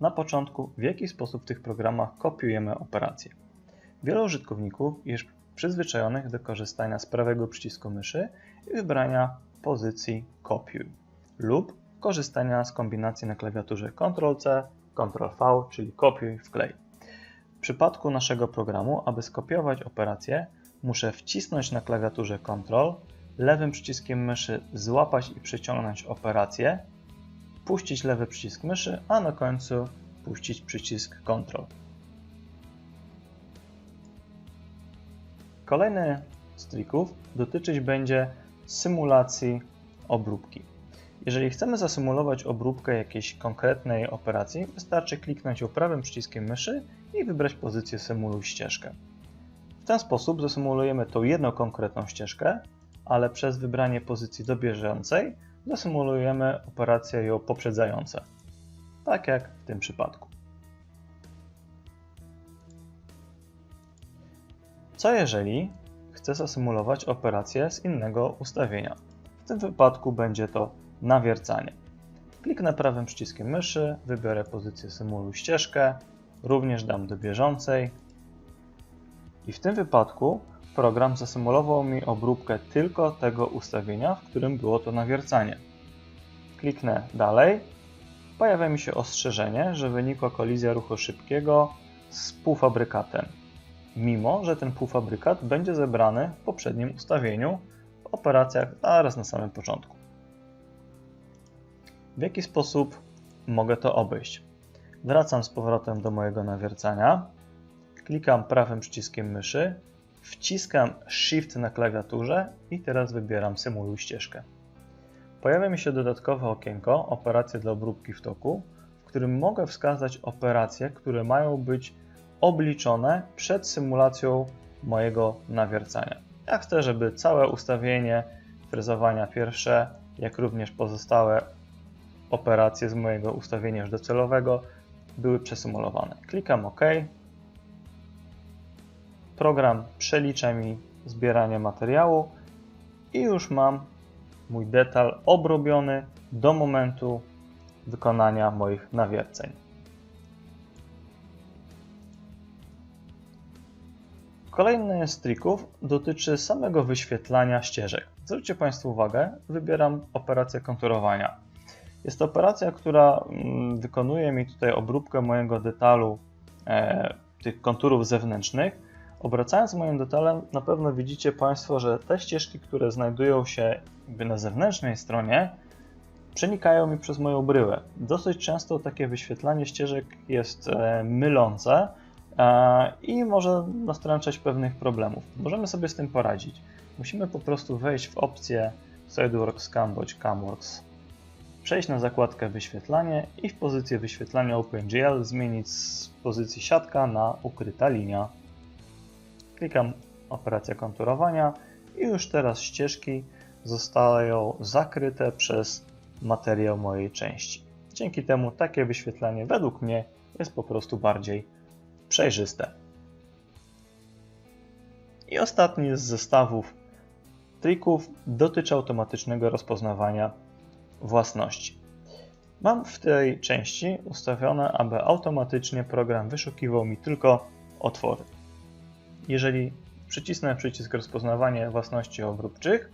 na początku, w jaki sposób w tych programach kopiujemy operacje. Wielu użytkowników jest przyzwyczajonych do korzystania z prawego przycisku myszy i wybrania pozycji kopiuj lub korzystania z kombinacji na klawiaturze Ctrl-C, Ctrl-V, czyli kopiuj, wklej. W przypadku naszego programu, aby skopiować operację, muszę wcisnąć na klawiaturze Ctrl, lewym przyciskiem myszy złapać i przyciągnąć operację, puścić lewy przycisk myszy, a na końcu puścić przycisk Ctrl. Kolejny z trików dotyczyć będzie symulacji obróbki. Jeżeli chcemy zasymulować obróbkę jakiejś konkretnej operacji, wystarczy kliknąć ją prawym przyciskiem myszy i wybrać pozycję Symuluj ścieżkę. W ten sposób zasymulujemy tą jedną konkretną ścieżkę, ale przez wybranie pozycji dobieżącej zasymulujemy operacje ją poprzedzające. Tak jak w tym przypadku. Co jeżeli chcę zasymulować operację z innego ustawienia? W tym wypadku będzie to nawiercanie. Kliknę prawym przyciskiem myszy, wybiorę pozycję symuluj ścieżkę, również dam do bieżącej i w tym wypadku program zasymulował mi obróbkę tylko tego ustawienia, w którym było to nawiercanie. Kliknę dalej, pojawia mi się ostrzeżenie, że wynikła kolizja ruchu szybkiego z półfabrykatem, mimo że ten półfabrykat będzie zebrany w poprzednim ustawieniu w operacjach zaraz na samym początku. W jaki sposób mogę to obejść? Wracam z powrotem do mojego nawiercania, klikam prawym przyciskiem myszy, wciskam Shift na klawiaturze i teraz wybieram Symuluj ścieżkę. Pojawia mi się dodatkowe okienko Operacje dla obróbki w toku, w którym mogę wskazać operacje, które mają być obliczone przed symulacją mojego nawiercania. Ja chcę, żeby całe ustawienie frezowania pierwsze, jak również pozostałe operacje z mojego ustawienia już docelowego były przesymulowane. Klikam OK. Program przelicza mi zbieranie materiału i już mam mój detal obrobiony do momentu wykonania moich nawierceń. Kolejny z trików dotyczy samego wyświetlania ścieżek. Zwróćcie Państwo uwagę, wybieram operację konturowania. Jest to operacja, która mm, wykonuje mi tutaj obróbkę mojego detalu e, tych konturów zewnętrznych. Obracając moim detalem, na pewno widzicie Państwo, że te ścieżki, które znajdują się na zewnętrznej stronie, przenikają mi przez moją bryłę. Dosyć często takie wyświetlanie ścieżek jest e, mylące i może nastręczać pewnych problemów. Możemy sobie z tym poradzić. Musimy po prostu wejść w opcję SolidWorks Cam bądź CamWorks przejść na zakładkę wyświetlanie i w pozycję wyświetlania OpenGL zmienić z pozycji siatka na ukryta linia. Klikam operacja konturowania i już teraz ścieżki zostają zakryte przez materiał mojej części. Dzięki temu takie wyświetlanie według mnie jest po prostu bardziej przejrzyste. I ostatni z zestawów trików dotyczy automatycznego rozpoznawania własności. Mam w tej części ustawione, aby automatycznie program wyszukiwał mi tylko otwory. Jeżeli przycisnę przycisk rozpoznawanie własności obróbczych,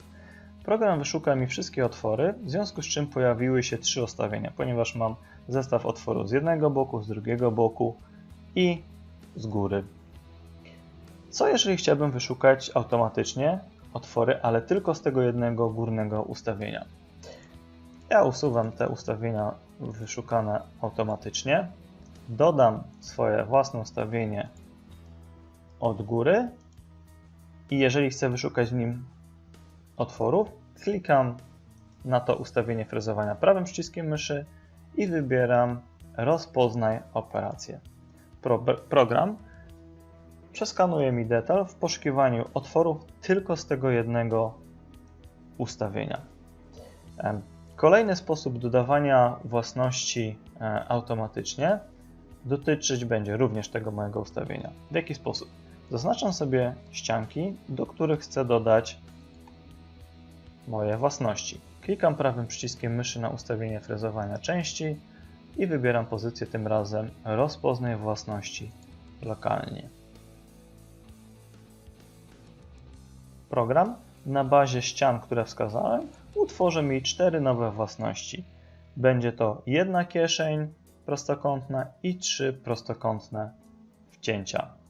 program wyszuka mi wszystkie otwory, w związku z czym pojawiły się trzy ustawienia, ponieważ mam zestaw otworów z jednego boku, z drugiego boku i z góry. Co jeżeli chciałbym wyszukać automatycznie otwory, ale tylko z tego jednego górnego ustawienia? Ja usuwam te ustawienia wyszukane automatycznie. Dodam swoje własne ustawienie od góry i jeżeli chcę wyszukać w nim otworów, klikam na to ustawienie frezowania prawym przyciskiem myszy i wybieram rozpoznaj operację. Pro program przeskanuje mi detal w poszukiwaniu otworów tylko z tego jednego ustawienia. Kolejny sposób dodawania własności e, automatycznie dotyczyć będzie również tego mojego ustawienia. W jaki sposób? Zaznaczam sobie ścianki, do których chcę dodać moje własności. Klikam prawym przyciskiem myszy na ustawienie frezowania części, i wybieram pozycję tym razem rozpoznaj własności lokalnie. Program na bazie ścian, które wskazałem, utworzy mi cztery nowe własności. Będzie to jedna kieszeń prostokątna i trzy prostokątne wcięcia.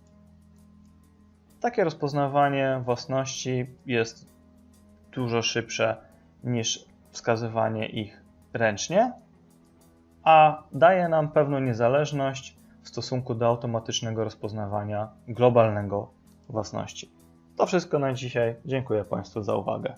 Takie rozpoznawanie własności jest dużo szybsze niż wskazywanie ich ręcznie, a daje nam pewną niezależność w stosunku do automatycznego rozpoznawania globalnego własności. To wszystko na dzisiaj. Dziękuję Państwu za uwagę.